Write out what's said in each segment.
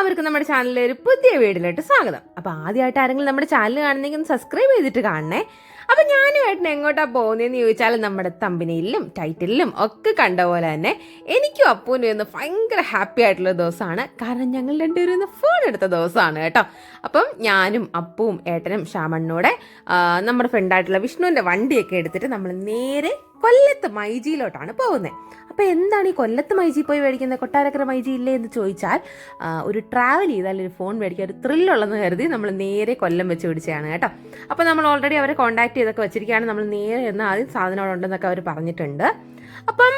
എല്ലാവർക്കും നമ്മുടെ ചാനലിലെ ഒരു പുതിയ വീഡിയോയിലോട്ട് സ്വാഗതം. അപ്പോൾ ആദ്യമായിട്ട് ആരെങ്കിലും നമ്മുടെ ചാനൽ കാണുന്നെങ്കിൽ ഒന്ന് സബ്സ്ക്രൈബ് ചെയ്തിട്ട് കാണണേ. അപ്പോൾ ഞാനും ഞാനുമായിട്ട് എങ്ങോട്ടാ പോകുന്നതെന്ന് ചോദിച്ചാൽ നമ്മുടെ തമ്പനിയിലും ടൈറ്റിലും ഒക്കെ കണ്ട പോലെ തന്നെ എനിക്കും അപ്പൂനും ഇന്ന് ഭയങ്കര ഹാപ്പി ആയിട്ടുള്ള ദിവസമാണ്. കാരണം ഞങ്ങൾ രണ്ടുപേരും ഇന്ന് ഫോൺ എടുത്ത ദിവസമാണ് കേട്ടോ. അപ്പം ഞാനും അപ്പുവും ഏട്ടനും ശ്യാമണ്ണൂടെ ആ, നമ്മുടെ ഫ്രണ്ടായിട്ടുള്ള വിഷ്ണുവിന്റെ വണ്ടിയൊക്കെ എടുത്തിട്ട് നമ്മൾ നേരെ കൊല്ലത്ത് മൈജിയിലോട്ടാണ് പോകുന്നത് അപ്പോൾ എന്താണ് ഈ കൊല്ലത്ത് മൈജി പോയി മേടിക്കുന്നത് കൊട്ടാരക്കര മൈജി ഇല്ലേ എന്ന് ചോദിച്ചാൽ ഒരു ട്രാവൽ ചെയ്താൽ ഒരു ഫോൺ മേടിക്കാൻ ഒരു ത്രില്ലുള്ളതെന്ന് കരുതി നമ്മൾ നേരെ കൊല്ലം വെച്ച് പിടിച്ചതാണ് കേട്ടോ. അപ്പോൾ നമ്മൾ ഓൾറെഡി അവരെ കോൺടാക്ട് ചെയ്തൊക്കെ വെച്ചിരിക്കുകയാണ്. നമ്മൾ നേരെ എന്ന് ആദ്യം സാധനം അവിടെ ഉണ്ടെന്നൊക്കെ അവർ പറഞ്ഞിട്ടുണ്ട്. അപ്പം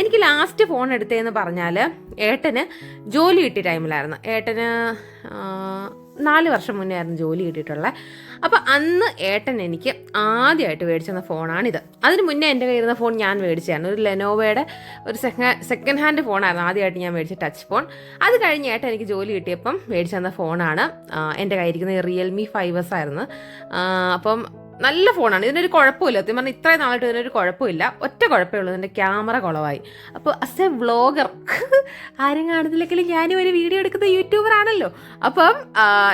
എനിക്ക് ലാസ്റ്റ് ഫോൺ എടുത്തതെന്ന് പറഞ്ഞാൽ ഏട്ടന് ജോലി കിട്ടിയ ടൈമിലായിരുന്നു ഏട്ടന് നാല് വർഷം മുന്നേ ആയിരുന്നു ജോലി കിട്ടിയിട്ടുള്ളത് അപ്പോൾ അന്ന് ഏട്ടൻ എനിക്ക് ആദ്യമായിട്ട് മേടിച്ചെന്ന ഫോണാണിത്. അതിന് മുന്നേ എന്റെ കയ്യിരുന്ന ഫോൺ ഞാൻ മേടിച്ചായിരുന്നു. ഒരു ലെനോവയുടെ ഒരു സെക്കൻഡ് സെക്കൻഡ് ഹാൻഡ് ഫോണായിരുന്നു ആദ്യമായിട്ട് ഞാൻ മേടിച്ച ടച്ച് ഫോൺ. അത് കഴിഞ്ഞ് ഏട്ടൻ എനിക്ക് ജോലി കിട്ടിയപ്പം മേടിച്ചു തന്ന ഫോണാണ് എന്റെ കയ്യിരിക്കുന്ന റിയൽമി ഫൈവ് എസ് ആയിരുന്നു അപ്പം നല്ല ഫോണാണ്. ഇതിനൊരു കുഴപ്പമില്ല. സത്യം പറഞ്ഞാൽ ഇത്രയും നാളായിട്ട് ഇതിനൊരു കുഴപ്പമില്ല. ഒറ്റ കുഴപ്പമേ ഉള്ളൂ. ഇതിന്റെ ക്യാമറ കുളവായി. അപ്പോൾ അസ് എ വ്ളോഗർ ആരും കാണുന്നില്ലെങ്കിലും ഞാനും ഒരു വീഡിയോ എടുക്കുന്ന യൂട്യൂബർ ആണല്ലോ. അപ്പം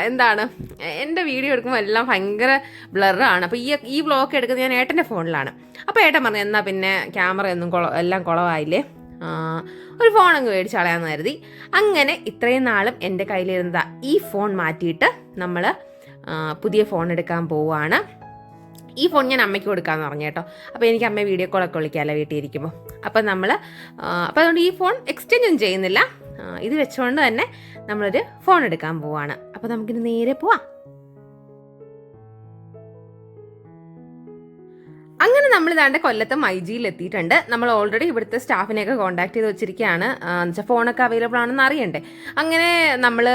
എന്താണ്? എന്റെ വീഡിയോ എടുക്കുമ്പോൾ എല്ലാം ഭയങ്കര ബ്ലറാണ് അപ്പോൾ ഈ ഈ വ്ളോഗ് എടുക്കുന്നത് ഞാൻ ഏട്ടന്റെ ഫോണിലാണ്. അപ്പോൾ ഏട്ടൻ പറഞ്ഞു എന്നാൽ പിന്നെ ക്യാമറ ഒന്നും കുള എല്ലാം കുളവായില്ലേ? ഒരു ഫോൺ അങ്ങ് മേടിച്ച് കളയാന്ന് കരുതി. അങ്ങനെ ഇത്രയും നാളും എന്റെ കയ്യിലിരുന്ന ഈ ഫോൺ മാറ്റിയിട്ട് നമ്മൾ പുതിയ ഫോൺ എടുക്കാൻ പോവുകയാണ് ഈ ഫോൺ ഞാൻ അമ്മയ്ക്ക് കൊടുക്കാമെന്ന് പറഞ്ഞു കേട്ടോ. അപ്പോൾ എനിക്ക് അമ്മ വീഡിയോ കോളൊക്കെ വിളിക്കാമല്ലോ വീട്ടിൽ ഇരിക്കുമ്പോൾ അപ്പോൾ നമ്മൾ അപ്പോൾ അതുകൊണ്ട് ഈ ഫോൺ എക്സ്ചേഞ്ച് ഒന്നും ചെയ്യുന്നില്ല. ഇത് വെച്ചുകൊണ്ട് തന്നെ നമ്മളൊരു ഫോൺ എടുക്കാൻ പോവാണ്. അപ്പോൾ നമുക്കിന് നേരെ പോവാം. അങ്ങനെ നമ്മൾ ഇതാണ്ട് കൊല്ലത്ത് മൈജിയിൽ എത്തിയിട്ടുണ്ട് നമ്മൾ ഓൾറെഡി ഇവിടുത്തെ സ്റ്റാഫിനെയൊക്കെ കോൺടാക്ട് ചെയ്ത് വെച്ചിരിക്കുകയാണ് എന്നുവെച്ചാൽ ഫോണൊക്കെ അവൈലബിൾ ആണെന്ന് അറിയണ്ടേ. അങ്ങനെ നമ്മൾ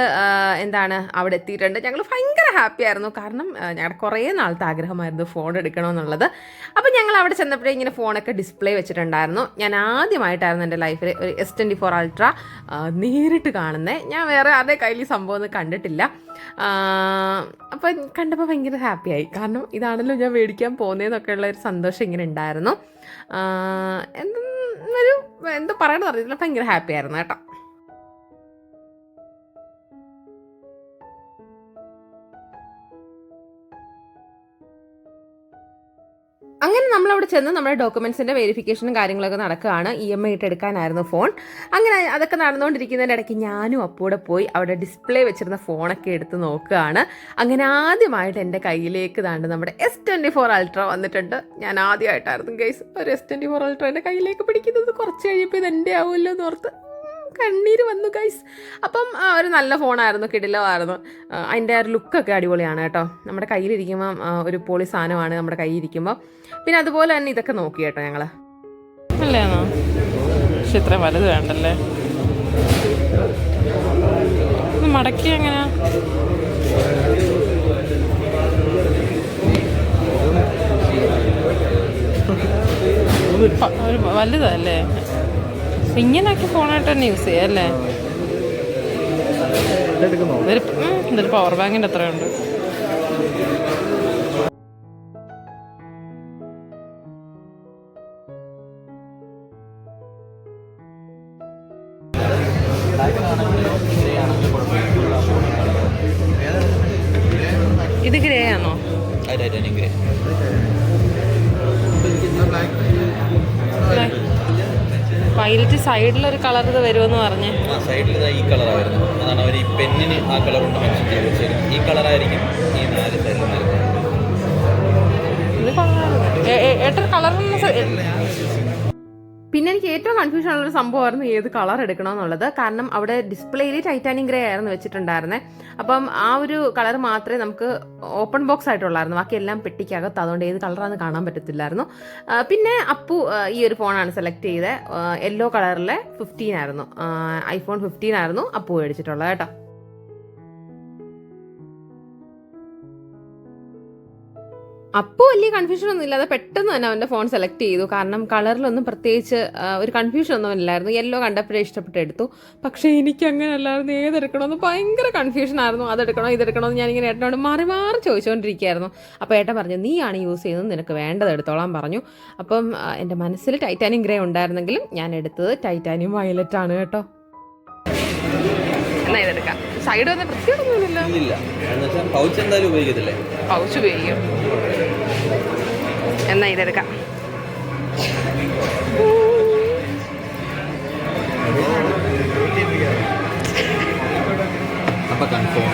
എന്താണ് അവിടെ എത്തിയിട്ടുണ്ട്. ഞങ്ങൾ ഭയങ്കര ഹാപ്പി ആയിരുന്നു. കാരണം ഞങ്ങളുടെ കുറേ നാളത്തെ ആഗ്രഹമായിരുന്നു ഫോൺ എടുക്കണമെന്നുള്ളത് അപ്പോൾ ഞങ്ങൾ അവിടെ ചെന്നപ്പോഴേ ഇങ്ങനെ ഫോണൊക്കെ ഡിസ്പ്ലേ വെച്ചിട്ടുണ്ടായിരുന്നു. ഞാൻ ആദ്യമായിട്ടായിരുന്നു എന്റെ ലൈഫിൽ ഒരു എസ് ട്വന്റി ഫോർ അൾട്ര നേരിട്ട് കാണുന്നത് ഞാൻ വേറെ അതേ കയ്യിൽ സംഭവം ഒന്നും കണ്ടിട്ടില്ല. അപ്പം കണ്ടപ്പോൾ ഭയങ്കര ഹാപ്പിയായി കാരണം ഇതാണല്ലോ ഞാൻ മേടിക്കാൻ പോകുന്നതെന്നൊക്കെ ഉള്ള ഒരു സന്തോഷം. ഇങ്ങനെ ഉണ്ടായിരുന്നു. ഒരു എന്താ പറയണമെന്ന് ഭയങ്കര ഹാപ്പി ആയിരുന്നു കേട്ടോ. നമ്മളവിടെ ചെന്ന് നമ്മുടെ ഡോക്യുമെന്റ്സിന്റെ വെരിഫിക്കേഷനും കാര്യങ്ങളൊക്കെ നടക്കുകയാണ്. ഇ എം ഐ ഇട്ട് എടുക്കാനായിരുന്നു ഫോൺ. അങ്ങനെ അതൊക്കെ നടന്നുകൊണ്ടിരിക്കുന്നതിന്റെ ഇടയ്ക്ക് ഞാനും അപ്പൂടെ പോയി അവിടെ ഡിസ്പ്ലേ വെച്ചിരുന്ന ഫോണൊക്കെ എടുത്ത് നോക്കുകയാണ്. അങ്ങനെ ആദ്യമായിട്ട് എന്റെ കയ്യിലേക്ക് താണ്ട് നമ്മുടെ എസ് ട്വന്റി ഫോർ അൾട്ര വന്നിട്ടുണ്ട്. ഞാൻ ആദ്യമായിട്ടായിരുന്നു ഗൈസ് ഒരു എസ് ട്വന്റി ഫോർ അൾട്ര എന്റെ കയ്യിലേക്ക് പിടിക്കുന്നത്. കുറച്ച് കഴിയുമ്പോൾ ഇത് എന്റെ ആവുമല്ലോ എന്ന് ഓർത്ത് കണ്ണീര് വന്നു ഗൈസ് അപ്പം ഒരു നല്ല ഫോണായിരുന്നു കിടിലമായിരുന്നു. അതിന്റെ ഒരു ലുക്കൊക്കെ അടിപൊളിയാണ് കേട്ടോ. നമ്മുടെ കയ്യിലിരിക്കുമ്പം ഒരു പൊളി സാധനമാണ് നമ്മുടെ കയ്യിലിരിക്കുമ്പോൾ പിന്നെ അതുപോലെ തന്നെ ഇതൊക്കെ നോക്കി കേട്ടോ ഞങ്ങൾ അല്ലേന്നോ പക്ഷെ ഇത്ര വലുത് വേണ്ടല്ലേ? മടക്കി എങ്ങനെയാ? വലുതല്ലേ? ഇങ്ങനെയൊക്കെ ഫോണായിട്ട് തന്നെ യൂസ് ചെയ്യാം അല്ലേ ഇതൊരു പവർ ബാങ്കിന്റെ എത്രയുണ്ട് ഇത് ഗ്രേ ആണോ? വൈലറ്റ് സൈഡിലൊരു കളർ ഇത് വരുമെന്ന് പറഞ്ഞേ. ആ സൈഡിൽ ഇതാ ഈ കളറാണ് വരുന്നത്. അതാണ് അവർ ഈ പെന്നിന് ആ കളർ കൊണ്ട് മെൻഷൻ ചെയ്ത് വെച്ചേക്കുന്നത്. ഈ കളറായിരിക്കും ഈ നാല് സൈഡിൽ നൽകുന്നത് ഇത് ഏട്ടൻ പിന്നെ എനിക്ക് ഏറ്റവും കൺഫ്യൂഷൻ ഉള്ളൊരു സംഭവമായിരുന്നു ഏത് കളർ എടുക്കണമെന്നുള്ളത്. കാരണം അവിടെ ഡിസ്പ്ലേയിൽ ടൈറ്റാനിയം ഗ്രേ ആയിരുന്നു വെച്ചിട്ടുണ്ടായിരുന്നത് അപ്പം ആ ഒരു കളർ മാത്രമേ നമുക്ക് ഓപ്പൺ ബോക്സ് ആയിട്ടുള്ളായിരുന്നു. ബാക്കി എല്ലാം പെട്ടിക്കകത്ത്. അതുകൊണ്ട് ഏത് കളറാണെന്ന് കാണാൻ പറ്റത്തില്ലായിരുന്നു. പിന്നെ അപ്പു ഈ ഒരു ഫോണാണ് സെലക്ട് ചെയ്തത് യെല്ലോ കളറിലെ ഫിഫ്റ്റീൻ ആയിരുന്നു. ഐഫോൺ ഫിഫ്റ്റീൻ ആയിരുന്നു അപ്പു മേടിച്ചിട്ടുള്ളത് കേട്ടോ. അപ്പോൾ വലിയ കൺഫ്യൂഷൻ ഒന്നും ഇല്ലാതെ പെട്ടെന്ന് തന്നെ അവന്റെ ഫോൺ സെലക്ട് ചെയ്തു. കാരണം കളറിലൊന്നും പ്രത്യേകിച്ച് ഒരു കൺഫ്യൂഷൻ ഒന്നും ഇല്ലായിരുന്നു. യെല്ലോ കണ്ടപ്പോഴേ ഇഷ്ടപ്പെട്ട് എടുത്തു. പക്ഷേ എനിക്ക് അങ്ങനെ അല്ലായിരുന്നു. ഏതെടുക്കണമെന്ന് ഭയങ്കര കൺഫ്യൂഷൻ ആയിരുന്നു. അതെടുക്കണോ ഇതെടുക്കണോ എന്ന് ഞാനിങ്ങനെ ഏട്ടനോട് മാറി മാറി ചോദിച്ചുകൊണ്ടിരിക്കുകയായിരുന്നു. അപ്പോൾ ഏട്ടൻ പറഞ്ഞു നീയാണ് യൂസ് ചെയ്യുന്നത്. നിനക്ക് വേണ്ടത് എടുത്തോളാൻ പറഞ്ഞു. അപ്പം എന്റെ മനസ്സിൽ ടൈറ്റാനിയം ഗ്രേ ഉണ്ടായിരുന്നെങ്കിലും ഞാൻ എടുത്തത് ടൈറ്റാനിയം വയലറ്റ് ആണ് കേട്ടോ. ഇതെടുക്കാം. സൈഡ് വന്ന വെച്ചാൽ പൗച്ച് എന്തായാലും ഉപയോഗിക്കത്തില്ലേ? പൗച്ച് ഉപയോഗിക്കും. എന്നാ ഇതെടുക്കാം. അപ്പൊ കൺഫേം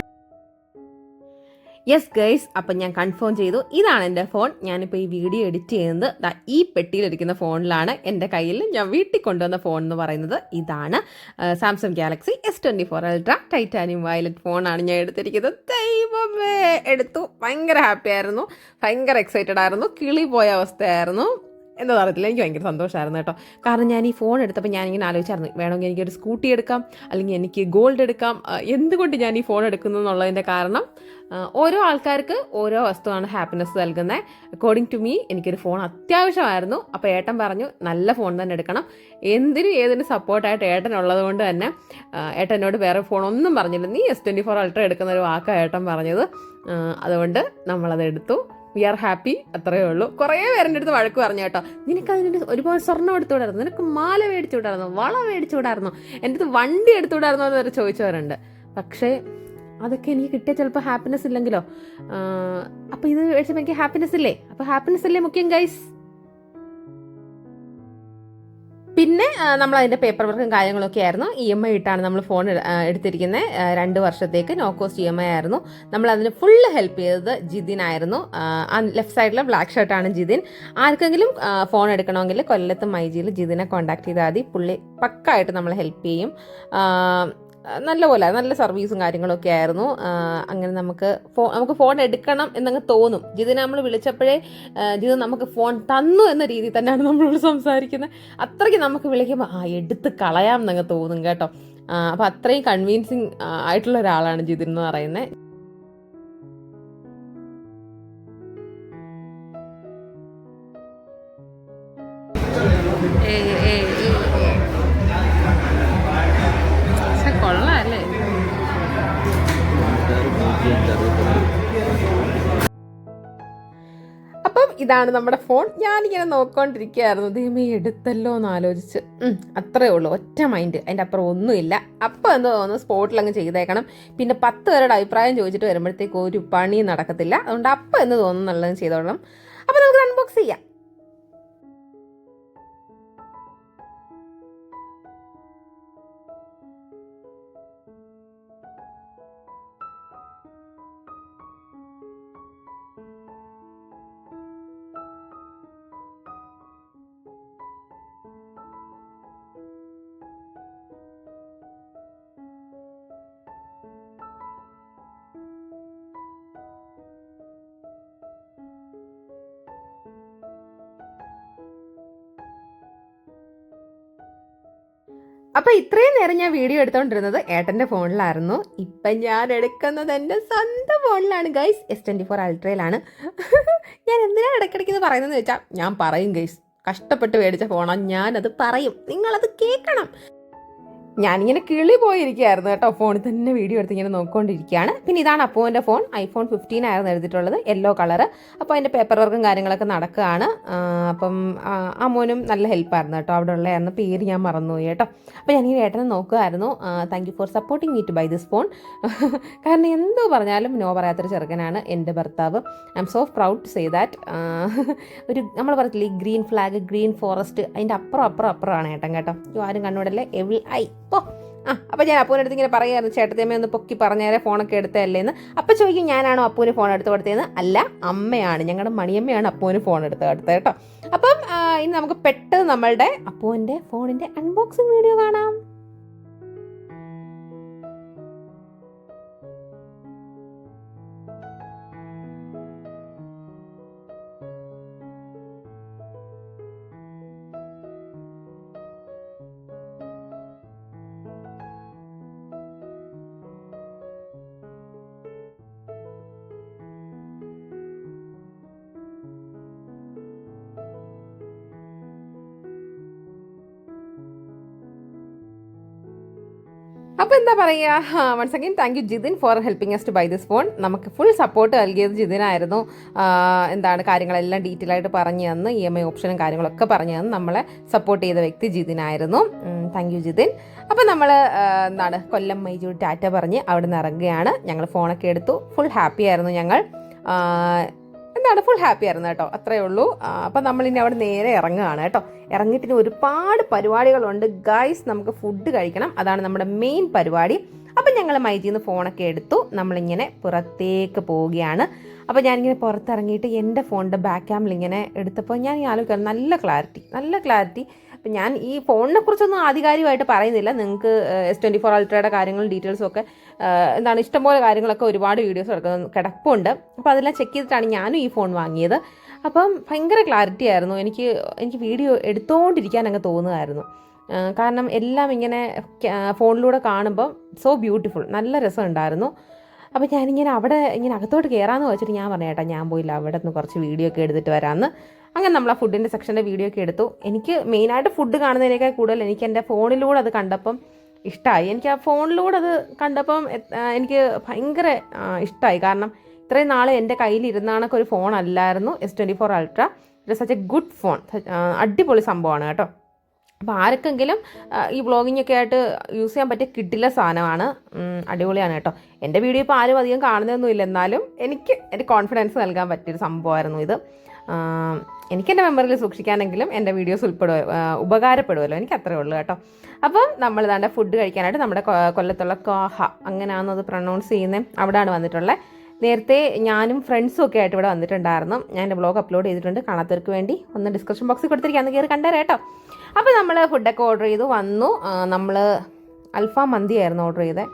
യെസ് ഗൈസ് അപ്പം ഞാൻ കൺഫേം ചെയ്തു. ഇതാണ് എന്റെ ഫോൺ ഞാനിപ്പോൾ ഈ വീഡിയോ എഡിറ്റ് ചെയ്യുന്നത്. ഈ പെട്ടിയിലിരിക്കുന്ന ഫോണിലാണ് എന്റെ കയ്യിൽ ഞാൻ വീട്ടിൽ കൊണ്ടുവന്ന ഫോൺ എന്ന് പറയുന്നത്. ഇതാണ് Samsung Galaxy S twenty four Ultra titanium violet ഫോണാണ് ഞാൻ എടുത്തിരിക്കുന്നത്. ദൈവമേ! എടുത്തു. ഭയങ്കര ഹാപ്പി ആയിരുന്നു. ഭയങ്കര എക്സൈറ്റഡ് ആയിരുന്നു. കിളി പോയ അവസ്ഥയായിരുന്നു. എന്താ അറിയത്തില്ല. എനിക്ക് ഭയങ്കര സന്തോഷമായിരുന്നു കേട്ടോ. കാരണം ഞാൻ ഈ ഫോൺ എടുത്തപ്പോൾ ഞാനിങ്ങനെ ആലോചിച്ചായിരുന്നു. വേണമെങ്കിൽ എനിക്കൊരു സ്കൂട്ടി എടുക്കാം അല്ലെങ്കിൽ എനിക്ക് ഗോൾഡ് എടുക്കാം. എന്തുകൊണ്ട് ഞാൻ ഈ ഫോൺ എടുക്കുന്നു എന്നുള്ളതിന്റെ കാരണം ഓരോ ആൾക്കാർക്ക് ഓരോ വസ്തുവാണ് ഹാപ്പിനെസ് നൽകുന്നത് അക്കോർഡിംഗ് ടു മീ എനിക്കൊരു ഫോൺ അത്യാവശ്യമായിരുന്നു. അപ്പോൾ ഏട്ടൻ പറഞ്ഞു നല്ല ഫോൺ തന്നെ എടുക്കണം. എന്തിനും ഏതിനും സപ്പോർട്ടായിട്ട് ഏട്ടൻ ഉള്ളത് കൊണ്ട് തന്നെ ഏട്ടനോട് വേറെ ഫോണൊന്നും പറഞ്ഞില്ല. നീ എസ് ട്വന്റി ഫോർ അൾട്ര എടുക്കുന്ന ഒരു വാക്കാണ് ഏട്ടൻ പറഞ്ഞത്. അതുകൊണ്ട് നമ്മളത് എടുത്തു. വി ആർ ഹാപ്പി അത്രയേ ഉള്ളൂ. കുറേ പേരുടെ അടുത്ത് വഴക്ക് പറഞ്ഞു കേട്ടോ. നിനക്ക് അതിന് ഒരുപാട് സ്വർണം എടുത്തുവിടായിരുന്നു നിനക്ക് മാല മേടിച്ചുവിടായിരുന്നു വള മേടിച്ചുവിടായിരുന്നു എന്റെ അടുത്ത് വണ്ടി എടുത്തുവിടായിരുന്നു എന്ന് വരെ ചോദിച്ചവരുണ്ട്. പക്ഷേ അതൊക്കെ എനിക്ക് കിട്ടിയ ചിലപ്പോൾ ഹാപ്പിനെസ് ഇല്ലെങ്കിലോ? അപ്പോൾ ഇത് മേടിച്ചപ്പോൾ എനിക്ക് ഹാപ്പിനെസ് ഇല്ലേ? അപ്പോൾ ഹാപ്പിനെസ് അല്ലേ മുഖ്യം ഗൈസ് പിന്നെ നമ്മൾ അതിന്റെ പേപ്പർ വർക്കും കാര്യങ്ങളൊക്കെ ആയിരുന്നു. ഇ എം ഐ ഇട്ടാണ് നമ്മൾ ഫോൺ എടുത്തിരിക്കുന്നത് രണ്ട് വർഷത്തേക്ക് no cost E M I ആയിരുന്നു. നമ്മൾ അതിന് ഫുള്ള് ഹെൽപ്പ് ചെയ്തത് ജിതിൻ ആയിരുന്നു. ലെഫ്റ്റ് സൈഡിലെ ബ്ലാക്ക് ഷർട്ടാണ് ജിതിൻ. ആർക്കെങ്കിലും ഫോൺ എടുക്കണമെങ്കിൽ കൊല്ലത്ത് മൈജിയിൽ ജിതിനെ കോൺടാക്ട് ചെയ്താൽ മതി. പുള്ളി പക്കായിട്ട് നമ്മൾ ഹെൽപ്പ് ചെയ്യും. ആ, നല്ലപോലെ നല്ല സർവീസും കാര്യങ്ങളൊക്കെ ആയിരുന്നു. അങ്ങനെ നമുക്ക് ഫോ നമുക്ക് ഫോൺ എടുക്കണം എന്നങ്ങ് തോന്നും. ജിതിനെ നമ്മൾ വിളിച്ചപ്പോഴേ ജിത് നമുക്ക് ഫോൺ തന്നു എന്ന രീതിയിൽ തന്നെയാണ് നമ്മളോട് സംസാരിക്കുന്നത്. അത്രയ്ക്ക് നമുക്ക് വിളിക്കുമ്പോൾ ആ എടുത്ത് കളയാം എന്നങ്ങ് തോന്നും കേട്ടോ. അപ്പോൾ അത്രയും കൺവീൻസിങ് ആയിട്ടുള്ള ഒരാളാണ് ജിതിൻ എന്ന് പറയുന്നത്. ഇതാണ് നമ്മുടെ ഫോൺ. ഞാനിങ്ങനെ നോക്കിക്കൊണ്ടിരിക്കുകയായിരുന്നു. ദൈവമേ എടുത്തല്ലോ എന്ന് ആലോചിച്ച്. അത്രേ ഉള്ളൂ. ഒറ്റ മൈൻഡ് അതിന്റെ അപ്പുറം ഒന്നുമില്ല. അപ്പം എന്തോ തോന്നുന്നു സ്പോട്ടിൽ അങ്ങ് ചെയ്തേക്കണം. പിന്നെ പത്ത് പേരുടെ അഭിപ്രായം ചോദിച്ചിട്ട് വരുമ്പോഴത്തേക്ക് ഒരു പണി നടക്കത്തില്ല. അതുകൊണ്ട് അപ്പം എന്ന് തോന്നുന്നു നല്ലത് ചെയ്തോളണം. അപ്പോൾ നമുക്ക് അൺബോക്സ് ചെയ്യാം. അപ്പൊ ഇത്രയും നേരം ഞാൻ വീഡിയോ എടുത്തോണ്ടിരുന്നത് ഏട്ടന്റെ ഫോണിലായിരുന്നു. ഇപ്പൊ ഞാൻ എടുക്കുന്നത് എന്റെ സ്വന്തം ഫോണിലാണ്. ഗൈസ് എസ് ട്വന്റി ഫോർ അൾട്രയിലാണ് ഞാൻ എന്തിനാണ് ഇടയ്ക്കിടയ്ക്ക് ഇത് പറയുന്നതെന്ന് വെച്ചാൽ ഞാൻ പറയും ഗൈസ് കഷ്ടപ്പെട്ട് മേടിച്ച ഫോണാണ് ഞാനത് പറയും. നിങ്ങളത് കേൾക്കണം. ഞാനിങ്ങനെ കിളി പോയിരിക്കുകയായിരുന്നു കേട്ടോ. ഫോണിൽ തന്നെ വീഡിയോ എടുത്ത് ഇങ്ങനെ നോക്കിക്കൊണ്ടിരിക്കുകയാണ്. പിന്നെ ഇതാണ് അപ്പുവിന്റെ ഫോൺ. ഐഫോൺ ഫിഫ്റ്റീൻ ആയിരുന്നു എടുത്തിട്ടുള്ളത്. യെല്ലോ കളർ അപ്പോൾ അതിന്റെ പേപ്പർ വർക്കും കാര്യങ്ങളൊക്കെ നടക്കുകയാണ്. അപ്പം അമ്മോനും നല്ല ഹെൽപ്പായിരുന്നു കേട്ടോ. അവിടെ ഉള്ളതായിരുന്നു പേര് ഞാൻ മറന്നുപോയി കേട്ടോ. അപ്പോൾ ഈ ഏട്ടനെ നോക്കുമായിരുന്നു. Thank you for supporting me to buy this phone കാരണം എന്തോ പറഞ്ഞാലും നോ പറയാത്തൊരു ചെറുക്കനാണ് എന്റെ ഭർത്താവ്. I am so proud to say that ഒരു നമ്മൾ പറഞ്ഞില്ലേ ഗ്രീൻ ഫ്ലാഗ് ഗ്രീൻ ഫോറസ്റ്റ് അതിന്റെ അപ്പുറം അപ്പുറം അപ്പുറമാണ് ഏട്ടൻ കേട്ടോ. ആരും കണ്ണൂടല്ലേ എവിൾ ഐ പോ. ആ അപ്പോൾ ഞാൻ അപ്പൂന്റെ അടുത്ത് ഇങ്ങനെ പറയുമായിരുന്നു ചേട്ടത്തിയമ്മ ഒന്ന് പൊക്കി പറഞ്ഞേരെ ഫോണൊക്കെ എടുത്തതല്ലേ എന്ന് അപ്പോൾ ചോദിക്കും ഞാനാണോ അപ്പൂന് ഫോൺ എടുത്ത് കൊടുത്തതെന്ന്? അല്ല അമ്മയാണ്. ഞങ്ങളുടെ മണിയമ്മയാണ് അപ്പൂന് ഫോൺ എടുത്ത് കൊടുത്തത് കേട്ടോ. അപ്പം ഇനി നമുക്ക് പെട്ടെന്ന് നമ്മളുടെ അപ്പൂന്റെ ഫോണിന്റെ അൺബോക്സിങ് വീഡിയോ കാണാം. അപ്പോൾ എന്താ പറയുക once again thank you Jithin for helping us to buy this phone നമുക്ക് ഫുൾ സപ്പോർട്ട് നൽകിയത് ജിതിനായിരുന്നു. എന്താണ് കാര്യങ്ങളെല്ലാം ഡീറ്റെയിൽ ആയിട്ട് പറഞ്ഞു തന്ന് ഇ എം ഐ ഓപ്ഷനും കാര്യങ്ങളൊക്കെ പറഞ്ഞു തന്ന് നമ്മളെ സപ്പോർട്ട് ചെയ്ത വ്യക്തി ജിതിനായിരുന്നു. Thank you Jithin. അപ്പോൾ നമ്മൾ എന്താണ് കൊല്ലം മൈജൂർ ടാറ്റ പറഞ്ഞ് അവിടെ നിന്ന് ഇറങ്ങുകയാണ് ഞങ്ങൾ ഫോണൊക്കെ എടുത്തു. ഫുൾ ഹാപ്പി ആയിരുന്നു ഞങ്ങൾ. എന്താണ് ഫുൾ ഹാപ്പി ആയിരുന്നു കേട്ടോ. അത്രയേ ഉള്ളൂ. അപ്പം ഇനി അവിടെ നേരെ ഇറങ്ങുകയാണ് കേട്ടോ. ഇറങ്ങിയിട്ട് ഒരുപാട് പരിപാടികളുണ്ട്. ഗൈസ് നമുക്ക് ഫുഡ് കഴിക്കണം. അതാണ് നമ്മുടെ മെയിൻ പരിപാടി. അപ്പം ഞങ്ങൾ മൈജിയിൽ നിന്ന് ഫോണൊക്കെ എടുത്തു. നമ്മളിങ്ങനെ പുറത്തേക്ക് പോവുകയാണ്. അപ്പോൾ ഞാനിങ്ങനെ പുറത്തിറങ്ങിയിട്ട് എന്റെ ഫോണിന്റെ ബാക്ക് ക്യാമിൽ ഇങ്ങനെ എടുത്തപ്പോൾ ഞാൻ ഈ ആലോചിക്കാം നല്ല ക്ലാരിറ്റി നല്ല ക്ലാരിറ്റി അപ്പം ഞാൻ ഈ ഫോണിനെ കുറിച്ചൊന്നും ആധികാരികമായിട്ട് പറയുന്നില്ല. നിങ്ങൾക്ക് എസ് ട്വന്റി ഫോർ അൾട്രയുടെ കാര്യങ്ങളും ഡീറ്റെയിൽസും ഒക്കെ എന്താണ് ഇഷ്ടംപോലെ കാര്യങ്ങളൊക്കെ ഒരുപാട് വീഡിയോസ് എടുക്കുന്ന കിടപ്പുണ്ട്. അപ്പോൾ അതെല്ലാം ചെക്ക് ചെയ്തിട്ടാണ് ഞാനും ഈ ഫോൺ വാങ്ങിയത്. അപ്പം ഭയങ്കര ക്ലാരിറ്റി ആയിരുന്നു. എനിക്ക് എനിക്ക് വീഡിയോ എടുത്തുകൊണ്ടിരിക്കാൻ അങ്ങ് തോന്നുമായിരുന്നു കാരണം എല്ലാം ഇങ്ങനെ ഫോണിലൂടെ കാണുമ്പം സോ ബ്യൂട്ടിഫുൾ നല്ല രസമുണ്ടായിരുന്നു. അപ്പോൾ ഞാനിങ്ങനെ അവിടെ ഇങ്ങനെ അകത്തോട്ട് കയറാമെന്ന് വെച്ചിട്ട് ഞാൻ പറഞ്ഞു ചേട്ടാ ഞാൻ പോയില്ല. അവിടെ നിന്ന് കുറച്ച് വീഡിയോ ഒക്കെ എടുത്തിട്ട് വരാമെന്ന് അങ്ങനെ നമ്മൾ ആ ഫുഡിന്റെ സെക്ഷന്റെ വീഡിയോ ഒക്കെ എടുത്തു. എനിക്ക് മെയിനായിട്ട് ഫുഡ് കാണുന്നതിനേക്കാൾ കൂടുതൽ എനിക്ക് എന്റെ ഫോണിലൂടെ അത് കണ്ടപ്പം ഇഷ്ടമായി എനിക്ക് ആ ഫോണിലൂടെ അത് കണ്ടപ്പം എനിക്ക് ഭയങ്കര ഇഷ്ടമായി കാരണം ഇത്രയും നാൾ എന്റെ കയ്യിലിരുന്നാണൊക്കെ ഒരു ഫോൺ അല്ലായിരുന്നു. S twenty four Ultra it such a good phone അടിപൊളി സംഭവമാണ് കേട്ടോ. അപ്പോൾ ആർക്കെങ്കിലും ഈ വ്ളോഗിങ്ങൊക്കെ ആയിട്ട് യൂസ് ചെയ്യാൻ പറ്റിയ കിട്ടില്ല സാധനമാണ് അടിപൊളിയാണ് കേട്ടോ. എന്റെ വീഡിയോ ഇപ്പോൾ ആരും അധികം കാണുന്നതൊന്നുമില്ല എന്നാലും എനിക്ക് എന്റെ കോൺഫിഡൻസ് നൽകാൻ പറ്റിയൊരു സംഭവമായിരുന്നു ഇത്. എനിക്ക് എന്റെ മെമ്മറിയിൽ സൂക്ഷിക്കാനെങ്കിലും എന്റെ വീഡിയോസ് ഉൾപ്പെടുക ഉപകാരപ്പെടുമല്ലോ എനിക്ക് അത്രേ ഉള്ളൂ കേട്ടോ. അപ്പം നമ്മൾ ഇതാണ്ട് ഫുഡ് കഴിക്കാനായിട്ട് നമ്മുടെ കൊല്ലത്തുള്ള കോഹ അങ്ങനെയാണെന്ന് അത് പ്രൊണൗൺസ് ചെയ്യുന്നത് അവിടെയാണ് വന്നിട്ടുള്ളത് നേരത്തെ ഞാനും ഫ്രണ്ട്സും ഒക്കെ ആയിട്ട് ഇവിടെ വന്നിട്ടുണ്ടായിരുന്നു. ഞാൻ എന്റെ ബ്ലോഗ് അപ്ലോഡ് ചെയ്തിട്ടുണ്ട്. കാണാത്തവർക്ക് വേണ്ടി ഒന്ന് ഡിസ്ക്രിപ്ഷൻ ബോക്സിൽ കൊടുത്തിരിക്കുകയാണ്. കയറി കണ്ടേ കേട്ടോ. അപ്പോൾ നമ്മൾ ഫുഡൊക്കെ ഓർഡർ ചെയ്തു. വന്നു. നമ്മൾ അൽഫാം മന്തിയായിരുന്നു ഓർഡർ ചെയ്തത്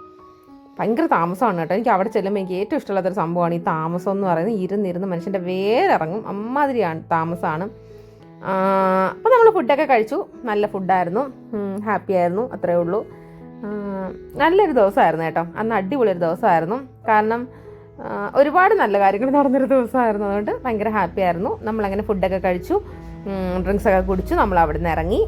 ഭയങ്കര താമസമാണ് കേട്ടോ. എനിക്ക് അവിടെ ചെല്ലുമ്പോൾ എനിക്ക് ഏറ്റവും ഇഷ്ടമുള്ളൊരു സംഭവമാണ് ഈ താമസം എന്ന് പറയുന്നത്. ഇരുന്നിരുന്ന് മനുഷ്യന്റെ വേരിറങ്ങും. അമ്മാതിരിയാണ് താമസമാണ്. അപ്പോൾ നമ്മൾ ഫുഡൊക്കെ കഴിച്ചു. നല്ല ഫുഡായിരുന്നു ഹാപ്പി ആയിരുന്നു. അത്രേ ഉള്ളൂ. നല്ലൊരു ദിവസമായിരുന്നു കേട്ടോ. അന്ന് അടിപൊളി ഒരു ദിവസമായിരുന്നു. കാരണം ഒരുപാട് നല്ല കാര്യങ്ങൾ നടന്നൊരു ദിവസമായിരുന്നു. അതുകൊണ്ട് ഭയങ്കര ഹാപ്പി ആയിരുന്നു. നമ്മളങ്ങനെ ഫുഡൊക്കെ കഴിച്ചു. ഡ്രിങ്ക്സ് ഒക്കെ കുടിച്ചു നമ്മൾ അവിടെ നിന്ന് ഇറങ്ങി.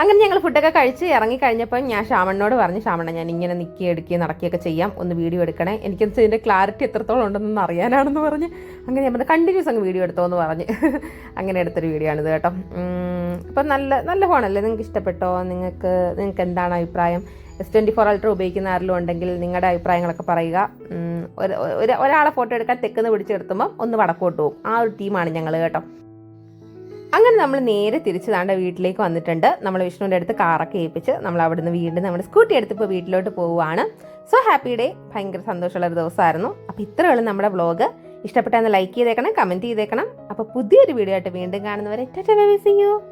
അങ്ങനെ ഞങ്ങൾ ഫുഡൊക്കെ കഴിച്ച് ഇറങ്ങി കഴിഞ്ഞപ്പോൾ ഞാൻ ശ്യാമണ്ണോട് പറഞ്ഞു ശ്യാമണ്ണ ഞാൻ ഇങ്ങനെ നിൽക്കി എടുക്കുകയും നടക്കുകയൊക്കെ ചെയ്യാം. ഒന്ന് വീഡിയോ എടുക്കണേ. എനിക്ക് ഇതിന്റെ ക്ലാരിറ്റി എത്രത്തോളം ഉണ്ടെന്ന് അറിയാനാണെന്ന് പറഞ്ഞ്. അങ്ങനെ ഞാൻ കണ്ടിന്യൂസ് അങ്ങ് വീഡിയോ എടുത്തോ എന്ന് പറഞ്ഞ്. അങ്ങനെ എടുത്തൊരു വീഡിയോ ആണിത് കേട്ടോ. അപ്പം നല്ല നല്ല ഫോണല്ലേ? നിങ്ങൾക്ക് ഇഷ്ടപ്പെട്ടോ? നിങ്ങൾക്ക് നിങ്ങൾക്ക് എന്താണ് അഭിപ്രായം? എസ് ട്വന്റി ഫോർ അൾട്ര ഉപയോഗിക്കുന്ന ആരെങ്കിലും ഉണ്ടെങ്കിൽ നിങ്ങളുടെ അഭിപ്രായങ്ങളൊക്കെ പറയുക. ഒരു- ഒരു- ഒരാളെ ഫോട്ടോ എടുക്കാൻ തെക്കുന്ന് പിടിച്ചെടുത്തുമ്പോൾ ഒന്ന് വടക്കോട്ട് പോകും. ആ ഒരു ടീമാണ് ഞങ്ങൾ കേട്ടോ. അങ്ങനെ നമ്മൾ നേരെ തിരിച്ച് താണ്ട വീട്ടിലേക്ക് വന്നിട്ടുണ്ട്. നമ്മൾ വിഷ്ണുവിന്റെ അടുത്ത് കാറൊക്കെ ഏൽപ്പിച്ച് നമ്മൾ അവിടുന്ന് വീണ്ടും നമ്മുടെ സ്കൂട്ടി എടുത്ത് ഇപ്പോൾ വീട്ടിലോട്ട് പോവുകയാണ് സോ ഹാപ്പി ഡേ ഭയങ്കര സന്തോഷമുള്ള ഒരു ദിവസമായിരുന്നു. അപ്പോൾ ഇത്രയുള്ള നമ്മുടെ വ്ളോഗ് ഇഷ്ടപ്പെട്ടാന്ന് ലൈക്ക് ചെയ്തേക്കണം കമന്റ് ചെയ്തേക്കണം. അപ്പോൾ പുതിയൊരു വീഡിയോ ആയിട്ട് വീണ്ടും കാണുന്നവരെ ടാറ്റാ ബൈ you.